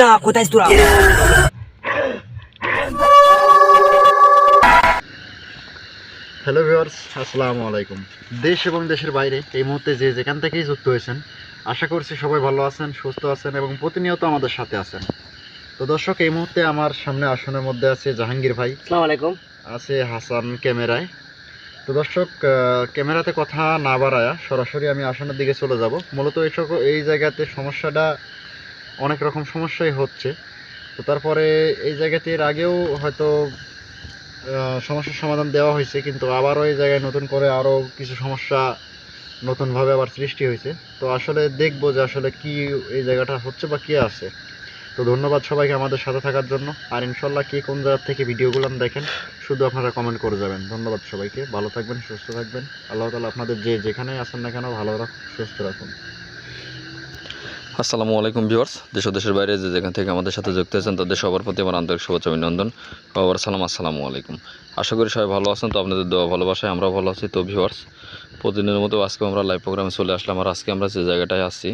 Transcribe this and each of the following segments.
না কোথায় তোরা? হ্যালো ভিউয়ার্স আসসালামু আলাইকুম। দেশ এবং দেশের বাইরে এই মুহূর্তে যে যেখান থেকেই যুক্ত হয়েছেন আশা করছি সবাই ভালো আছেন সুস্থ আছেন এবং প্রতিনিয়ত আমাদের সাথে আছেন। তো দর্শক এই মুহূর্তে আমার সামনে আসনের মধ্যে আছে জাহাঙ্গীর ভাই। আসসালামু আলাইকুম। আছে হাসান ক্যামেরায়। তো দর্শক ক্যামেরাতে কথা না বাড়ায় সরাসরি আমি আসনের দিকে চলে যাব। মূলত এই সকল এই জায়গাতে সমস্যাটা অনেক রকম সমস্যাই হচ্ছে। তো তারপরে এই জায়গাতে এর আগেও হয়তো সমস্যার সমাধান দেওয়া হয়েছে, কিন্তু আবারও এই জায়গায় নতুন করে আরও কিছু সমস্যা নতুনভাবে আবার সৃষ্টি হয়েছে। তো আসলে দেখব যে আসলে কি এই জায়গাটা হচ্ছে বা কি আছে। তো ধন্যবাদ সবাইকে আমাদের সাথে থাকার জন্য। আর ইনশাল্লাহ কে কোন জায়গার থেকে ভিডিওগুলো দেখেন, শুধু আপনারা কমেন্ট করে যাবেন। ধন্যবাদ সবাইকে। ভালো থাকবেন, সুস্থ থাকবেন। আল্লাহ তালা আপনাদের যে যেখানে আছেন না কেন, ভালো রাখুন, সুস্থ রাখুন। আসসালামু আলাইকুম ভিউয়ার্স। দেশ দেশের বাইরে যে যেখান থেকে আমাদের সাথে যুক্ত হয়েছেন তাদের সবার প্রতি আমার আন্তরিক শুভেচ্ছা অভিনন্দন। বাবার সালাম, আসসালামু আলাইকুম। আশা করি সবাই ভালো আছেন, তো আপনাদের দেওয়া ভালোবাসায় আমরাও ভালো আছি। তো ভিউয়ার্স, প্রতিদিনের মতো আজকে আমরা লাইভ প্রোগ্রামে চলে আসলাম। আর আজকে আমরা যে জায়গাটায় আসছি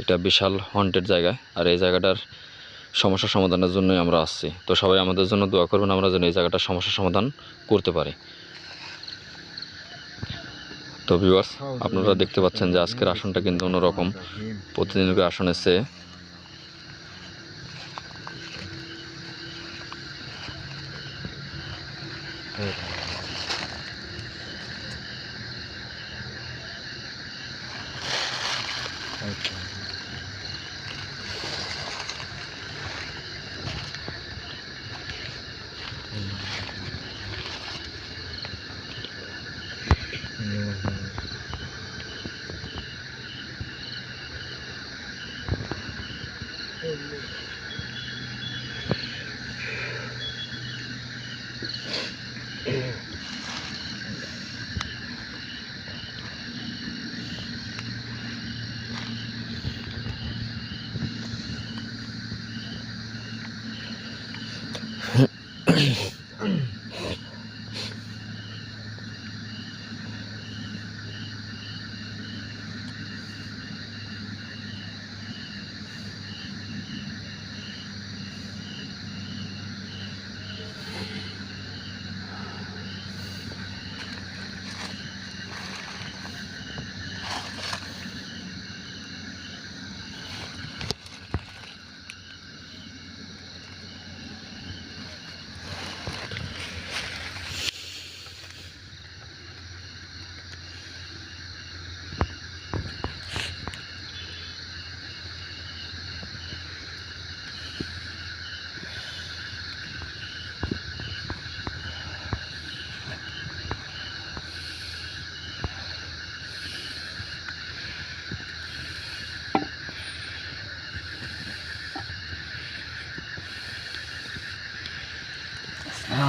একটা বিশাল হন্টেড জায়গায়। আর এই জায়গাটার সমস্যা সমাধানের জন্যই আমরা আসছি। তো সবাই আমাদের জন্য দোয়া করবেন, আমরা যেন এই জায়গাটার সমস্যা সমাধান করতে পারি। তো ভিউয়ার্স আপনারা দেখতে পাচ্ছেন যে আজকের আসনটা কিন্তু অন্যরকম। প্রতিদিনের আসনের চেয়ে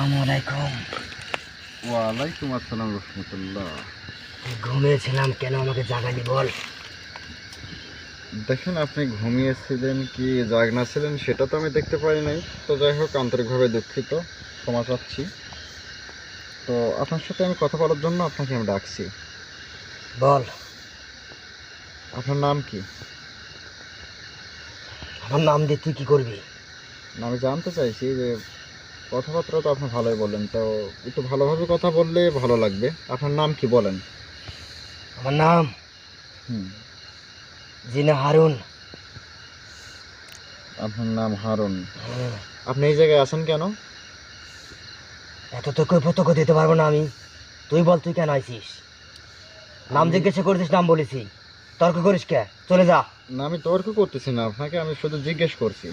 আসসালামু আলাইকুম ওয়ালাইকুম আসসালাম রহমতুল্লাহ। ঘুমিয়েছিলাম কেন আমাকে জাগালি বল? দেখেন আপনি ঘুমিয়েছিলেন কি জাগনা ছিলেন সেটা তো আমি দেখতে পারি নাই। তো যাই হোক আন্তরিকভাবে দুঃখিত ক্ষমা চাচ্ছি। তো আপনার সাথে আমি কথা বলার জন্য আপনাকে আমি ডাকছি। বল। আপনার নাম কি? আমার নাম দিয়ে তুই কি করবি? আমি জানতে চাইছি যে কথাবার্তা তো আপনি ভালোই বললেন তো একটু ভালোভাবে কথা বললে ভালো লাগবে। আপনার নাম কি বলেন? আমার নাম হুম। জিনা হারুন। আপনার নাম হারুন। আপনি এই জায়গায় আছেন কেন? এত তো প্রত্যক্ষ দিতে পারব না আমি। তুই বল তুই কেন আইছিস নাম জিজ্ঞাসা করেছিস নাম বলেছি। তর্ক করিস কে? চলে যা। না আমি তর্ক করতেছি না আপনাকে আমি শুধু জিজ্ঞেস করছি।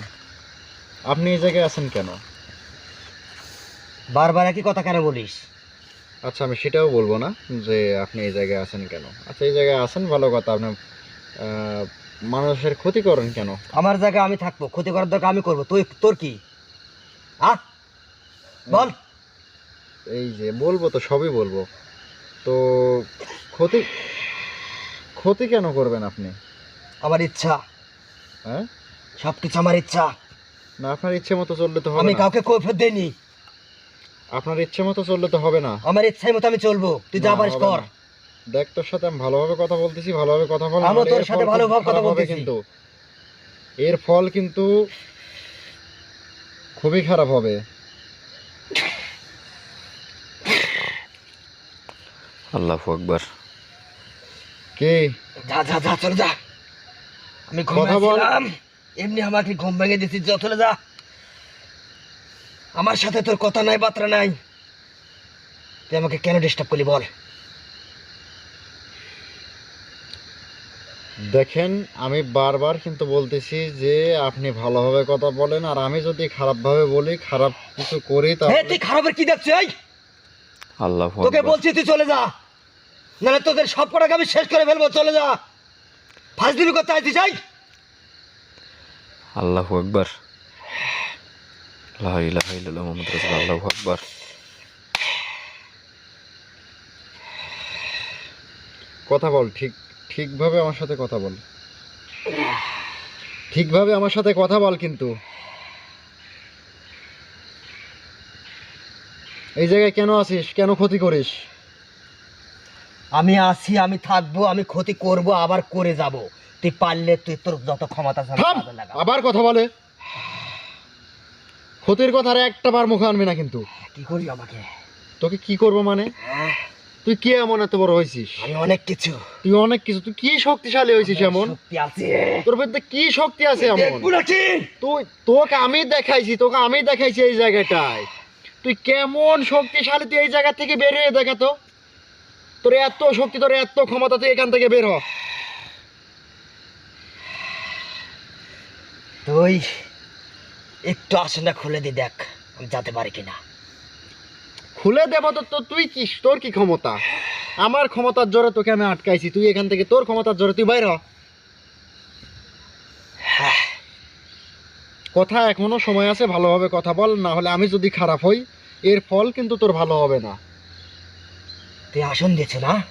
আপনি এই জায়গায় আছেন কেন? বারবার একই কথা কেন বলিস? আচ্ছা আমি সেটাও বলব না যে আপনি এই জায়গায় আছেন কেন। আচ্ছা এই জায়গায় আছেন ভালো কথা। আপনি মানুষের ক্ষতি করেন কেন? আমার জায়গায় আমি থাকব ক্ষতি করার দরকার আমি করব। তুই তোর কি? আ? বল। এই যে বলব তো সবই বলব। তো ক্ষতি ক্ষতি কেন করবেন আপনি? আমার ইচ্ছা। হ্যাঁ? সব কিছু আমার ইচ্ছা। না আপনার ইচ্ছে মতো চললে তো হবে আমি কাউকে কৈফত দেইনি। আপনার ইচ্ছে মতো চললে তো হবে না। আমার ইচ্ছাই মতো আমি চলবো। তুই যা পারিস কর। দেখ তোর সাথে আমি ভালোভাবে কথা বলতেছি ভালোভাবে কথা বল নাহলে তোর সাথে ভালোভাবে কথা বলতেছি। কিন্তু। এর ফল কিন্তু খুবই খারাপ হবে। আল্লাহ আকবার। কে? যা যা যা চলে যা। আমি কথা বল। ঘুমাইছিলাম এমনি আমাকে ঘুম ভেঙে দিছিস যা চলে যা। আমার সাথে তোর কথা নাই বার্তা নাই। তুই আমাকে কেন ডিস্টার্ব করলি বল? দেখেন আমি বারবার কিন্তু বলতেছি যে আপনি ভালোভাবে কথা বলেন আর আমি যদি খারাপভাবে বলি খারাপ কিছু করি তাহলে তুই খারাপের কি দেখছিস এই? আল্লাহ তোকে বলছি তুই চলে যা। নাহলে তোদের সব কটাকে আমি শেষ করে ফেলব চলে যা। ফাজদিনি করতে আইছিস চাই আল্লাহ আকবার। লা ইলাহা ইল্লাল্লাহ মুহাম্মাদুর রাসূলুল্লাহ কথা বল ঠিক ঠিকভাবে আমার সাথে কথা বল। ঠিকভাবে আমার সাথে কথা বল কিন্তু। এই জায়গায় কেন আছিস? কেন ক্ষতি করিস? আমি আসি আমি থাকব আমি ক্ষতি করব আবার করে যাব। তুই পারলে তুই তোর যত ক্ষমতা। আবার কথা বলে। ক্ষতির কথা আর একটা বার মুখে আনবি না কিন্তু। কি করি আমাকে? তোকে কি করব মানে? হ্যাঁ, তুই কি এমন এত বড় হয়েছিস? আমি অনেক কিছু। তুই অনেক কিছু। তুই কি শক্তিশালী হয়েছিস এমন? শক্তি আছে। তোর মধ্যে কি শক্তি আছে এমন? তুই তোকে আমি দেখাইছি তোকে আমি দেখাইছি এই জায়গাটায়। তুই কেমন শক্তিশালী তুই এই জায়গা থেকে বের হয়ে দেখা তো। তোর এত শক্তি তোর এত ক্ষমতা তুই এখান থেকে বের হ। তুই একটু আসনটা খুলে দি দেখ আমি যেতে পারি কিনা। খুলে দেব তো তো তুই কি তোর কি ক্ষমতা? আমার ক্ষমতার জোরে তোকে আমি আটকাইছি তুই এখান থেকে তোর ক্ষমতার জোরে তুই বাইর হ। হ্যাঁ, কথা এখনও সময় আছে ভালোভাবে কথা বল না হলে আমি যদি খারাপ হই এর ফল কিন্তু তোর ভালো হবে না। তুই আসন দিয়েছ না?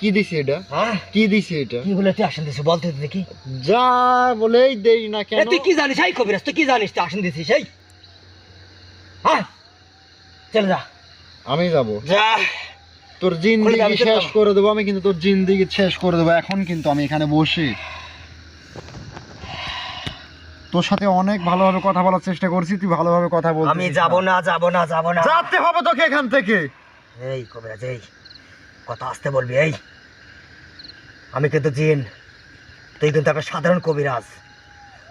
কি দিছি এটা? হ্যাঁ? কি দিছি এটা? কি বলে তুই আসন দিয়েছ বলতে দেখি। যা বলেই দেই না কেন? তুই কি জানিস? এই কবিরাজ তুই কি জানিস তুই আসন দিয়েছিস এই। হ্যাঁ। চলে যা। আমি যাব। যা। তোর জিন্দিগি শেষ করে দেবো আমি কিন্তু তোর জিন্দিগি শেষ করে দেবো। এখন কিন্তু আমি এখানে বসে। তোর সাথে অনেক ভালোভাবে কথা বলার চেষ্টা করছি তুই ভালোভাবে কথা বল আমি যাব না যাব না যাব না। যাতে হবে তোকে এখান থেকে। এই কবিরাজ এই। কথা আসতে বলবি এই? আমি কিন্তু জিন তুই কিন্তু একটা সাধারণ কবিরাজ।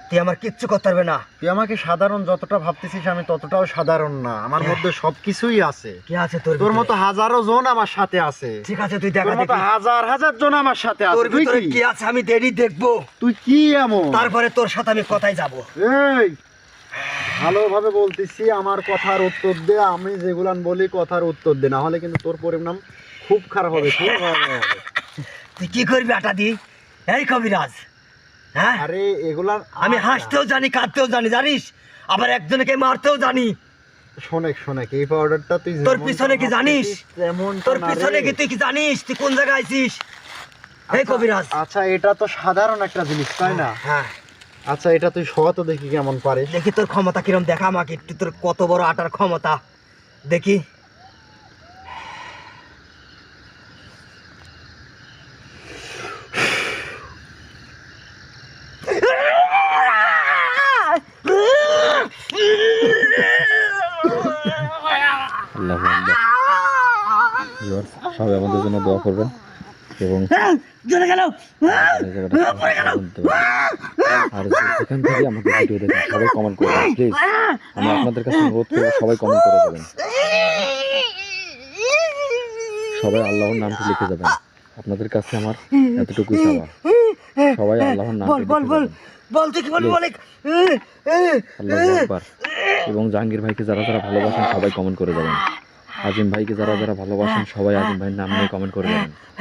তুই আমার কিচ্ছু করতে পারবে না। তুই আমাকে সাধারণ যতটা ভাবতেছিস আমি ততটাও সাধারণ না। আমার হ্যাঁ। মধ্যে সবকিছুই আছে। কি আছে তোর তোর মতো হাজারো জন আমার সাথে আছে। ঠিক আছে তুই দেখা মতো দেখি। হাজার হাজার জন আমার সাথে আছে। তোর ভিতরে? কি আছে আমি দেরি দেখব। তুই কি এমন? তারপরে তোর সাথে আমি কথাই যাব। এই ভালোভাবে বলতেছি আমার কথার উত্তর দে আমি যেগুলান বলি কথার উত্তর দে। না হলে কিন্তু তোর পরিণাম খুব খারাপ হবে খুব খারাপ হবে। তুই কি করবি আটা দি? এই কবিরাজ হ্যাঁ? আরে এগুলা আমি হাসতেও জানি কাঁদতেও জানি জানিস? আবার একজনকে মারতেও জানি। শোনেক শোনেক এই পাউডারটা তুই তোর পিছনে কি জানিস? তোর পিছনে কি তুই কি জানিস? তুই কোন জায়গায় আছিস এই কবিরাজ। আচ্ছা এটা তো সাধারণ একটা জিনিস তাই না? হ্যাঁ। আচ্ছা এটা তুই শত দেখি কেমন পারিস দেখি তোর ক্ষমতা কিরম দেখা আমাকে একটু তোর কত বড় আটার ক্ষমতা। দেখি আল্লাহ আকবার ভিউয়ার্স, সবাই আমাদের জন্য দোয়া করবেন এবং চলে গেল। এই জায়গাটা শুনতে পাবেন। আর যে- থেকে আমাদের ভিডিও দেখেন সবাই কমেন্ট করবেন প্লিজ আমি আপনাদের কাছে অনুরোধ করব সবাই কমেন্ট করে দেবেন। সবাই আল্লাহর নামটি লিখে যাবেন। আপনাদের কাছে আমার এতটুকুই চাওয়া। সবাই আল্লাহর কি বলবি আল্লাহ এবং জাহাঙ্গীর ভাইকে যারা যারা ভালোবাসেন সবাই কমেন্ট করে যাবেন। আজিম ভাইকে যারা যারা ভালোবাসেন সবাই আজিম ভাইয়ের নাম নিয়ে কমেন্ট করে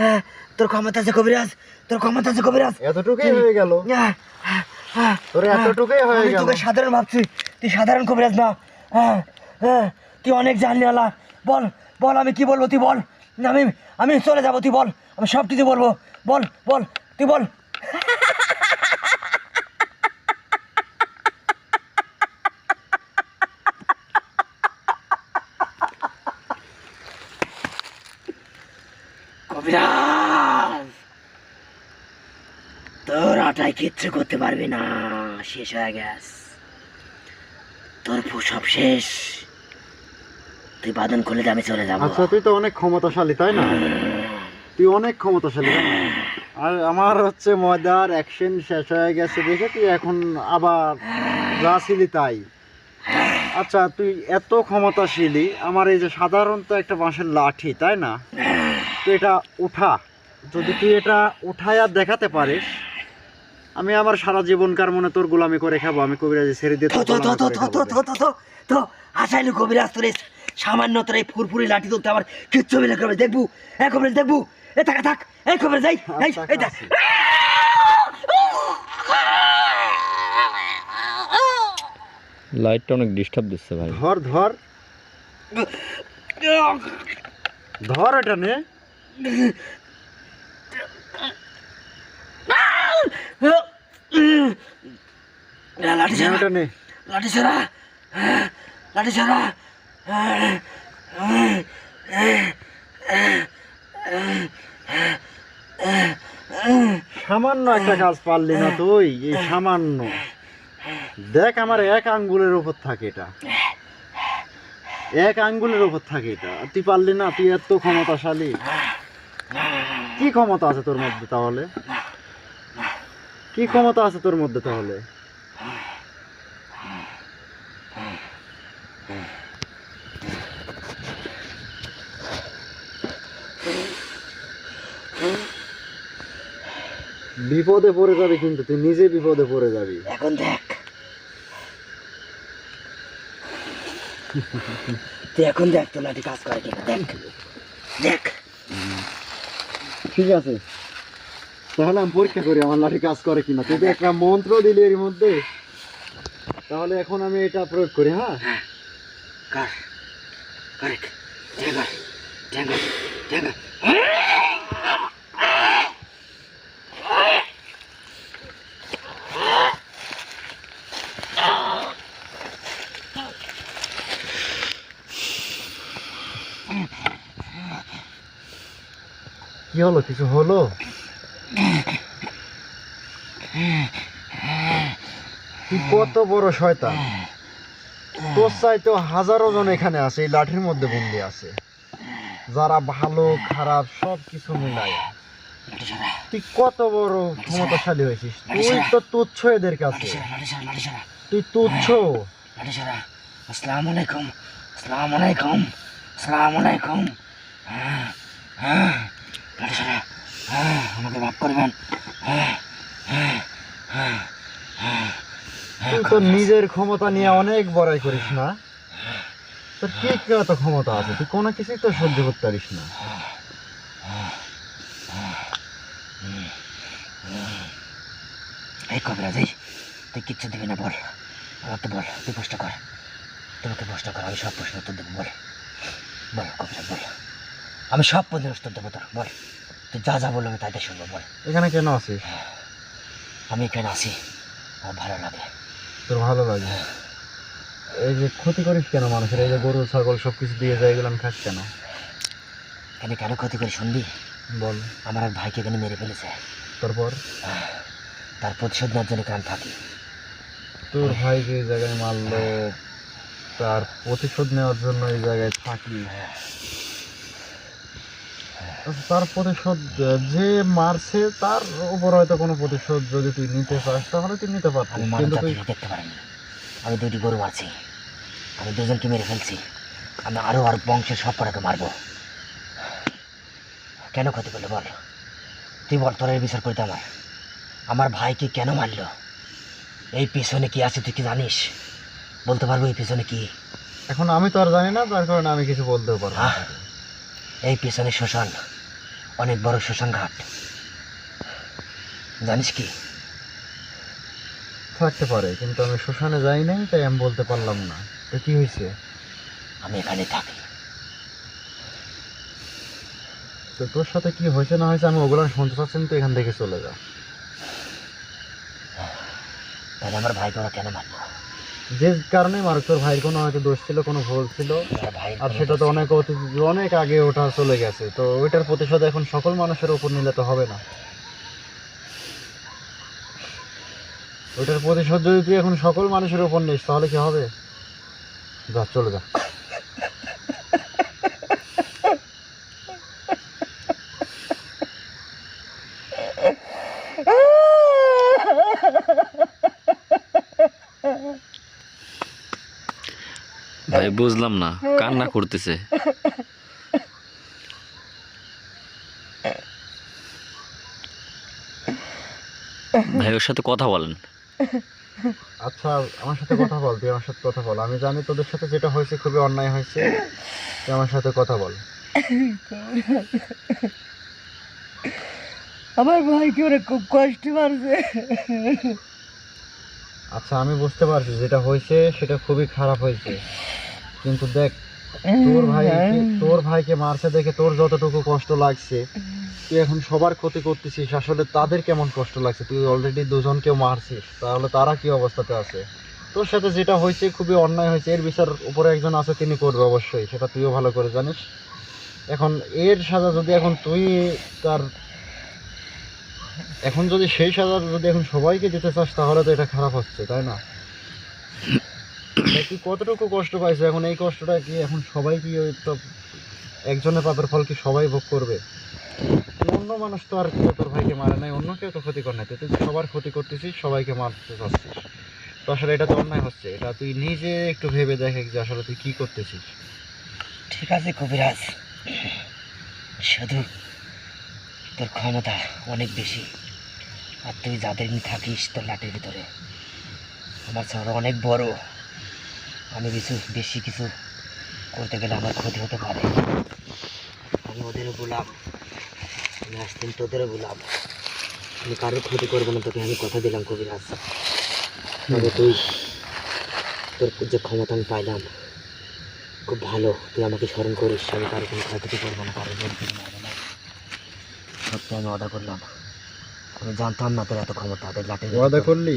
হ্যাঁ, তোর ক্ষমতা আছে কবিরাজ তোর ক্ষমতা আছে কবিরাজ। এতটুকুই হয়ে গেল। হ্যাঁ, হ্যাঁ, হ্যাঁ, তোর এতটুকুই হয়ে গেল। তোকে সাধারণ ভাবছি তুই সাধারণ কবিরাজ না। হ্যাঁ হ্যাঁ তুই অনেক জানলি আলা বল বল আমি কি বলব তুই বল। আমি আমি চলে যাব তুই বল। আমি সব কিছু বলব। বল বল তুই বল। কবিরাজ তোর আটায় কিচ্ছু করতে পারবি না, শেষ হয়ে গেছে। তোর সব শেষ। তুই বাদন খুলে আমি চলে যাব। আচ্ছা তুই তো অনেক ক্ষমতাশালী, তাই না? তুই অনেক ক্ষমতাশালী? আর আমার হচ্ছে ময়দার অ্যাকশন শেষ হয়ে গেছে দেখে তুই এখন আবার ছিলি তাই। আচ্ছা তুই এত ক্ষমতাশীলী, আমার এই যে সাধারণত একটা বাঁশের লাঠি, তাই না? এটা উঠা। যদি তুই এটা উঠায় আর দেখাতে পারিস আমি আমার সারা জীবনকার মনে তোর গোলামি করে খাব আমি কবিরাজি ছেড়ে দিয়ে তো তোর তো তো গোলামি তো করে তো তো তো তো তো তো আসাইলু কবিরাজ তোর সামান্য তোর এই ফুরফুরি লাঠি তুলতে আমার কিচ্ছু মিলে করবে। দেখবু এক কবিরাজ দেখবু এ থাকা থাক এই কবিরাজ যাই এই আচ্ছা, এই। লাইটটা অনেক ডিস্টার্ব দিচ্ছে ভাই। ধর ধর। ধর এটা নে। লাঠি ছাড়া। লাঠি ছাড়া। লাঠি ছাড়া। সামান্য একটা কাজ পারলি না তুই এই সামান্য। দেখ আমার এক আঙ্গুলের উপর থাকে এটা। এক আঙ্গুলের উপর থাকে এটা। তুই পারলি না তুই এত ক্ষমতাশালী। কি ক্ষমতা আছে তোর মধ্যে তাহলে? কি ক্ষমতা আছে তোর মধ্যে তাহলে? বিপদে পড়ে যাবি কিন্তু, তুই নিজে বিপদে পড়ে যাবি। এখন দেখ। তুই এখন দেখ তো লাঠি কাজ করে কিনা। দেখ। দেখ। ঠিক আছে। তাহলে আমি পরীক্ষা করি আমার লাঠি কাজ করে কিনা। তুই একটা মন্ত্র দিলি এর মধ্যে, তাহলে এখন আমি এটা প্রয়োগ করি হ্যাঁ? হ্যাঁ। কার। কারেক্ট ট্যাঙ্গার ট্যাঙ্গার ঠেঙ্গর কি হলো? কিছু হলো? তুই কত বড় শয়তান। তোর চাইতেও হাজারো জন এখানে আছে, এই লাঠির মধ্যে বন্দি আছে। যারা ভালো, খারাপ সব কিছু মিলায়। তুই কত বড় ক্ষমতাশালী হয়েছিস? তুই তো তুচ্ছ এদের কাছে। তুই তুচ্ছ। আসসালামু আলাইকুম। আসসালামু আলাইকুম। আসসালামু আলাইকুম। হ্যাঁ হ্যাঁ। হ্যাঁ আমাকে মাফ করবেন। তুই তো নিজের ক্ষমতা নিয়ে অনেক বড়াই করিস না। তোর কি কি এত ক্ষমতা আছে? তুই কোনো কিছুই তো সহ্য করতে পারিস না। এই কবিরাজ এই তুই কিচ্ছু দিবি না বল। আমাকে বল তুই প্রশ্ন কর। তোমাকে প্রশ্ন কর আমি সব প্রশ্ন উত্তর দেবো বল। বল কবিরাজ বল। আমি সব প্রশ্নের উত্তর দেবো তোর বল। তুই যা যা বলল আমি তাই তাই শুনব বল। এখানে কেন আছিস? আমি এখানে আসি আমার ভালো লাগে। তোর ভালো লাগে? এই যে ক্ষতি করিস কেন মানুষের? এই যে গরু ছাগল সব কিছু দিয়ে যায় এগুলো আমি খাস কেন? কেন কেন ক্ষতি করে শুনবি? বল। আমার এক ভাইকে এখানে মেরে ফেলেছে। তারপর? তার প্রতিশোধ নেওয়ার জন্য এখানে থাকি তোর ভাই যে জায়গায় মারলো তার প্রতিশোধ নেওয়ার জন্য এই জায়গায় থাকি তার প্রতিশোধ যে মারছে তার উপর হয়তো কোনো প্রতিশোধ যদি তুই নিতে চাস তাহলে তুই নিতে পারতিস। মানব কিন্তু তুই দেখতে পারিনি। আমি দুটি গরু আছি আমি দুজনকে মেরে ফেলছি। আমি আরও আর বংশের সব কটাকে মারবো। কেন ক্ষতি করল বল? তুই বল তোর বিচার করতে আমার। আমার ভাইকে কেন মারলো? এই পিছনে কি আছে তুই কি জানিস? বলতে পারব এই পিছনে কি? এখন আমি তো আর জানি না তার কারণে আমি কিছু বলতেও পারব এই পিছনে শ্মশান অনেক বড় শ্মশান ঘাট জানিস কি? থাকতে পারে কিন্তু আমি শ্মশানে যাই নাই তাই আমি বলতে পারলাম না। তো কি হয়েছে? আমি এখানে থাকি। তো তোর সাথে কি হয়েছে না হয়েছে আমি ওগুলো শুনতে চাচ্ছি তো এখান থেকে চলে যা। তাহলে আমার ভাই তোরা কেন মারলো? যে কারণে মারুক তোর ভাইয়ের কোনো হয়তো দোষ ছিল কোনো ভুল ছিল। আর সেটা তো অনেক অনেক আগে ওটা চলে গেছে। তো ওইটার প্রতিশোধ এখন সকল মানুষের উপর নিলে তো হবে না। ওইটার প্রতিশোধ যদি তুই এখন সকল মানুষের উপর নিস তাহলে কি হবে? যা চলে যা। ভাই বুঝলাম না। কান্না করতেছে। ভাই ওর সাথে কথা বলেন। আচ্ছা আমার সাথে কথা বল তুই আমার সাথে কথা বল। আমি জানি তোদের সাথে যেটা হয়েছে খুবই অন্যায় হয়েছে। তুই আমার সাথে কথা বল। আমার ভাইকে ওরা খুব কষ্ট মারছে? আচ্ছা আমি বুঝতে পারছি যেটা হয়েছে সেটা খুবই খারাপ হয়েছে। কিন্তু দেখ তোর ভাই। তোর ভাইকে মারছে দেখে তোর যতটুকু কষ্ট লাগছে তুই এখন সবার ক্ষতি করতেছিস আসলে তাদের কেমন কষ্ট লাগছে? তুই অলরেডি দুজনকেও মারছিস তাহলে তারা কি অবস্থাতে আছে? তোর সাথে যেটা হয়েছে খুবই অন্যায় হয়েছে এর বিচার উপরে একজন আছে তিনি করবে অবশ্যই সেটা তুইও ভালো করে জানিস। এখন এর সাজা যদি এখন তুই তার এখন যদি সেই সাজা যদি এখন সবাইকে দিতে চাস তাহলে তো এটা খারাপ হচ্ছে তাই না? তুই কতটুকু কষ্ট পাইছো? এখন এই কষ্টটা কি এখন সবাই কি ওই তো একজনের পাপের ফল কি সবাই ভোগ করবে? অন্য মানুষ তো আর কেউ তোর ভাইকে মারে নাই, অন্য কেউ তো ক্ষতি করে নাই। তুই সবার ক্ষতি করতেছিস, সবাইকে মারতে চাচ্ছিস। তো আসলে এটা তো অন্যায় হচ্ছে। এটা তুই নিজে একটু ভেবে দেখ যে আসলে তুই কি করতেছিস। ঠিক আছে কবিরাজ। শুধু তোর ক্ষমতা অনেক বেশি। আর তুই যাদের থাকিস তোর লাঠির ভিতরে। আমার শহর অনেক বড়। আমি কিছু বেশি কিছু করতে গেলে আমার ক্ষতি হতে পারে। আমি ওদেরও বললাম, আমি আসতেন তোদেরও বললাম, আমি কারোর ক্ষতি করব না, তোকে আমি কথা দিলাম কবিরাজ। তবে তুই, তোর যে ক্ষমতা আমি পাইলাম, খুব ভালো, তুই আমাকে স্মরণ করিস, আমি কারও কোনো ক্ষতি করব না, কারও জোর না সত্যি আমি অর্ডার করলাম। আমি জানতাম না তোর এত ক্ষমতা, তোর লাঠি ওয়াদা করলি?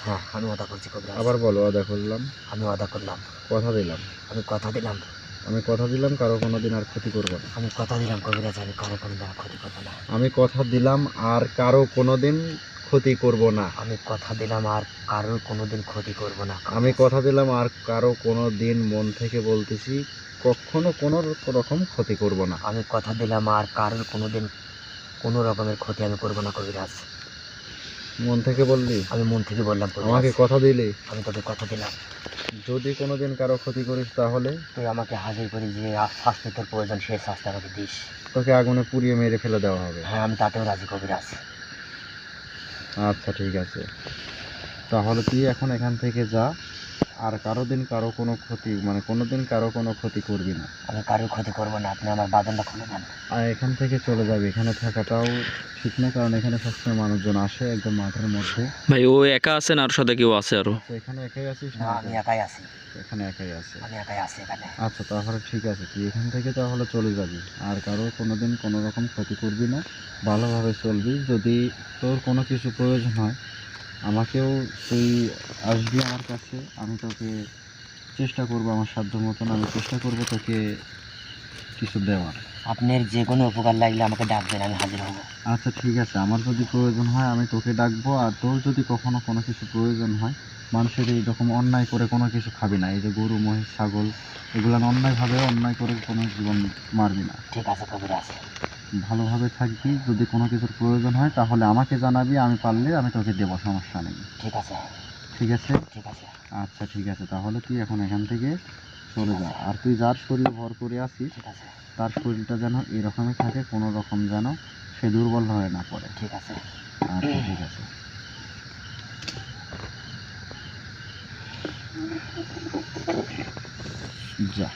হ্যাঁ আমি ওয়াদা করছি কবিরাজ। আবার বল ওয়াদা করলাম। আমি ওয়াদা করলাম। কথা দিলাম। আমি কথা দিলাম। আমি কথা দিলাম কারও কোনোদিন আর ক্ষতি করব না। আমি কথা দিলাম কবিরাজ আমি কারও কোনো দিন ক্ষতি করব না। আমি কথা দিলাম আর কারও কোনোদিন ক্ষতি করব না। আমি কথা দিলাম আর কারোর কোনো দিন ক্ষতি করব না। আমি কথা দিলাম আর কারও কোনো দিন মন থেকে বলতেছি কখনো কোনো রকম ক্ষতি করব না। আমি কথা দিলাম আর কারোর কোনো দিন কোনো রকমের ক্ষতি আমি করব না কবিরাজ। মন থেকে বললি? আমি মন থেকে বললাম। আমাকে কথা দিলে। আমি তোকে কথা দিলাম। যদি কোনোদিন কারও ক্ষতি করিস তাহলে? তুই আমাকে হাজির করি যে শাস্তি তোর প্রয়োজন সেই শাস্তি আমাকে দিস। তোকে আগুনে পুড়িয়ে মেরে ফেলে দেওয়া হবে। হ্যাঁ আমি তাতেও রাজি কবিরাজ আচ্ছা ঠিক আছে। তাহলে তুই এখন এখান থেকে যা। আর কারও দিন কারও কোনো ক্ষতি মানে কোনো দিন কারও কোনো ক্ষতি করবি না। আমি কারোর ক্ষতি করব না আপনি আমার বাদনটা খুলে নেন আর এখান থেকে চলে যাবে এখানে থাকাটাও ঠিক না কারণ এখানে সবসময় মানুষজন আসে একদম মাঠের মধ্যে। ভাই ও একা আছেন আর সাথে কেউ আছে আরও? আচ্ছা এখানে একাই আছিস না? না আমি একাই আছি। এখানে একাই আছে। আমি একাই আছি এখানে। আচ্ছা তাহলে ঠিক আছে তুই এখান থেকে তাহলে চলে যাবি। আর কারও কোনোদিন কোনো রকম ক্ষতি করবি না ভালোভাবে চলবি। যদি তোর কোনো কিছু প্রয়োজন হয় আমাকেও তুই আসবি আমার কাছে আমি তোকে চেষ্টা করব আমার সাধ্য মতন আমি চেষ্টা করব তোকে কিছু দেওয়ার। আপনার যে কোনো উপকার লাগলে আমাকে ডাকবেন আমি হাজির হব। আচ্ছা ঠিক আছে। আমার যদি প্রয়োজন হয় আমি তোকে ডাকবো আর তোর যদি কখনো কোনো কিছু প্রয়োজন হয় মানুষের এইরকম অন্যায় করে কোনো কিছু খাবি না। এই যে গরু মহিষ ছাগল এগুলো অন্যায়ভাবে অন্যায় করে কোনো জীবন মারবি না। ঠিক আছে কবিরাজ ভালোভাবে থাকবি যদি কোনো কিছুর প্রয়োজন হয় তাহলে আমাকে জানাবি আমি পারলে আমি তোকে দেবো সমস্যা নেই। ঠিক আছে। ঠিক আছে? ঠিক আছে। আচ্ছা ঠিক আছে। তাহলে তুই এখন এখান থেকে চলে যা। আর তুই যার শরীর ভর করে আছে। তার শরীরটা যেন এরকমই থাকে কোনো রকম যেন সে দুর্বল হয়ে না পড়ে। ঠিক আছে। আচ্ছা ঠিক আছে। যা।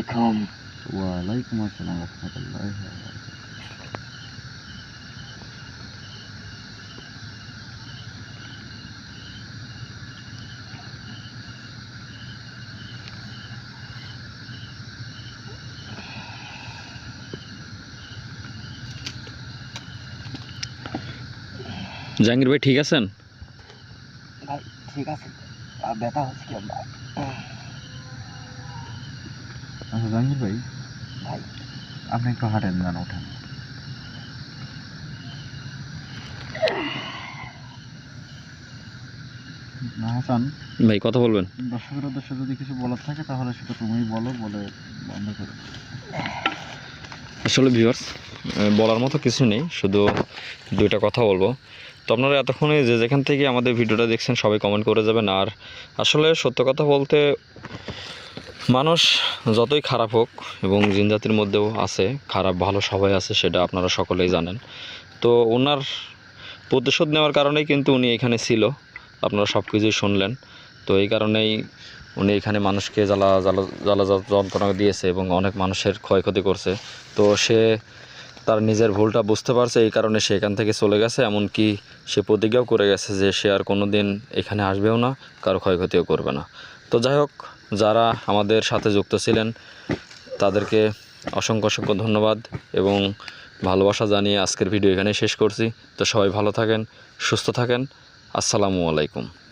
আসসালামু আলাইকুম ওয়ালাইকুম আসসালাম রহমতুল্লাহ জাহাঙ্গীর ভাই ঠিক আছেন ভাই ঠিক আছে আর ব্যথা হচ্ছে কি আমার? আচ্ছা জাহাঙ্গীর ভাই। ভাই। আপনি একটু হাঁটেন যান ওঠেন। হাসান। ভাই কথা বলবেন। দর্শকের উদ্দেশ্যে যদি কিছু বলার থাকে তাহলে সেটা তুমিই বলো বলে বন্ধ করো আসলে ভিউয়ার্স বলার মতো কিছু নেই শুধু দুইটা কথা বলব। তো আপনারা এতক্ষণে যে যেখান থেকে আমাদের ভিডিওটা দেখছেন সবাই কমেন্ট করে যাবেন। আর আসলে সত্য কথা বলতে মানুষ যতই খারাপ হোক এবং জিনজাতির মধ্যেও আছে, খারাপ ভালো সবাই আছে সেটা আপনারা সকলেই জানেন। তো ওনার প্রতিশোধ নেওয়ার কারণেই কিন্তু উনি এখানে ছিল, আপনারা সব কিছুই শুনলেন। তো এই কারণেই উনি এখানে মানুষকে জ্বালা জ্বালা জ্বালা যন্ত্রণা দিয়েছে এবং অনেক মানুষের ক্ষয়ক্ষতি করছে। তো সে তার নিজের ভুলটা বুঝতে পারছে, এই কারণে সে এখান থেকে চলে গেছে, এমনকি সে প্রতিজ্ঞাও করে গেছে যে সে আর কোনো দিন এখানে আসবেও না, কারও ক্ষয়ক্ষতিও করবে না। তো যাই হোক যারা আমাদের সাথে যুক্ত ছিলেন, তাদেরকে অসংখ্য অসংখ্য ধন্যবাদ এবং ভালোবাসা জানিয়ে আজকের ভিডিও এখানে শেষ করছি। তো সবাই ভালো থাকেন, সুস্থ থাকেন। আসসালামু আলাইকুম।